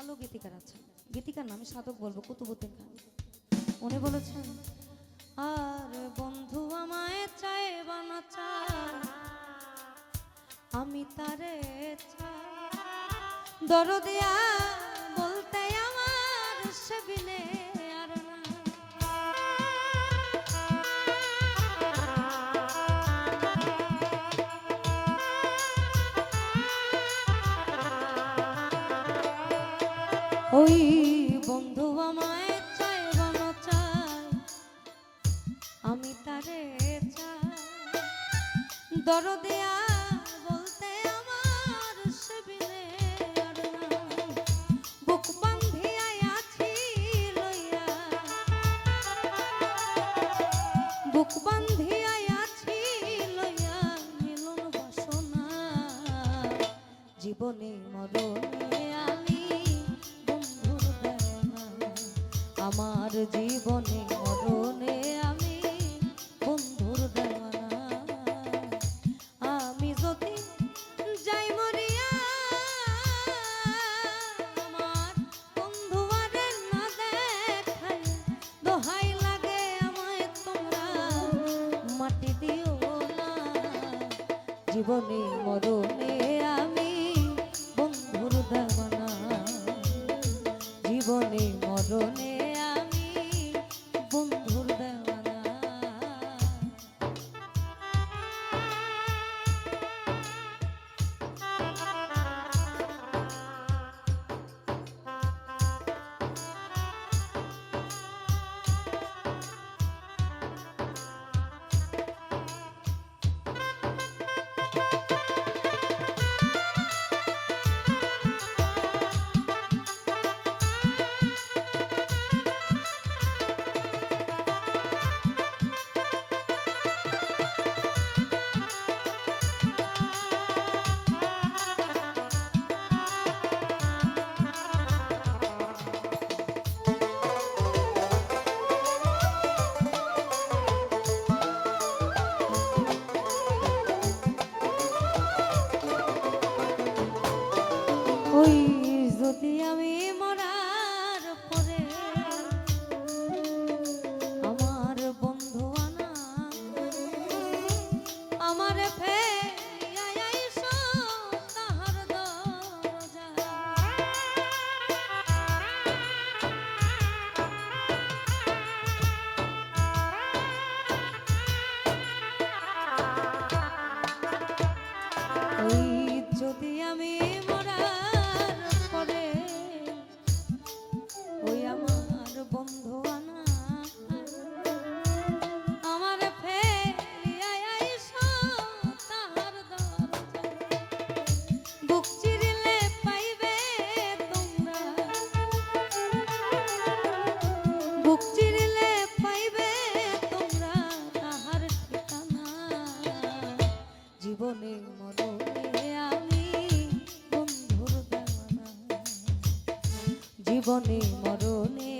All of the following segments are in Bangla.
ভালো গীতিকার আছে। গীতিকার নামে সাধক বলব, কুতুবুদ্দিন খান। উনি বলেছেন, আর বন্ধু আমায় চায় বানা চা আমি তারে দরদিয়া বলতে আমার সে ওই বন্ধু আমি তারে আমার জীবনে মরণে আমি বন্ধুর দেওয়ানা। আমি যদি যাই মরিয়া, আমার বন্ধু আরে না দেখাই দোহাই লাগে আমায় তোমরা, মাটি দিও না। জীবনে মরণে আমি বন্ধুর দেওয়ানা। জীবনে মরণে ওই জীবনে মরণে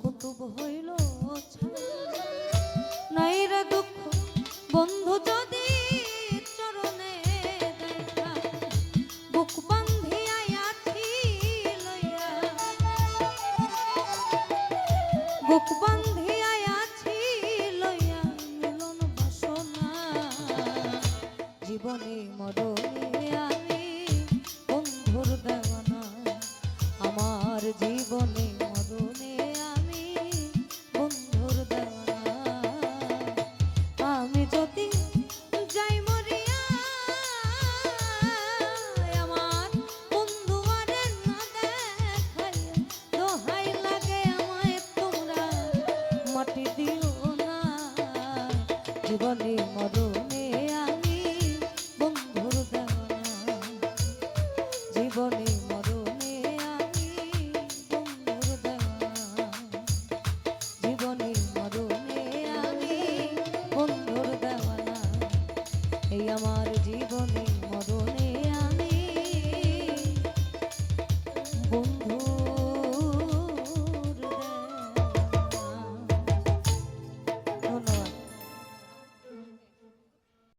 কুতুব হইল নাইরা দুঃখ বন্ধু যদি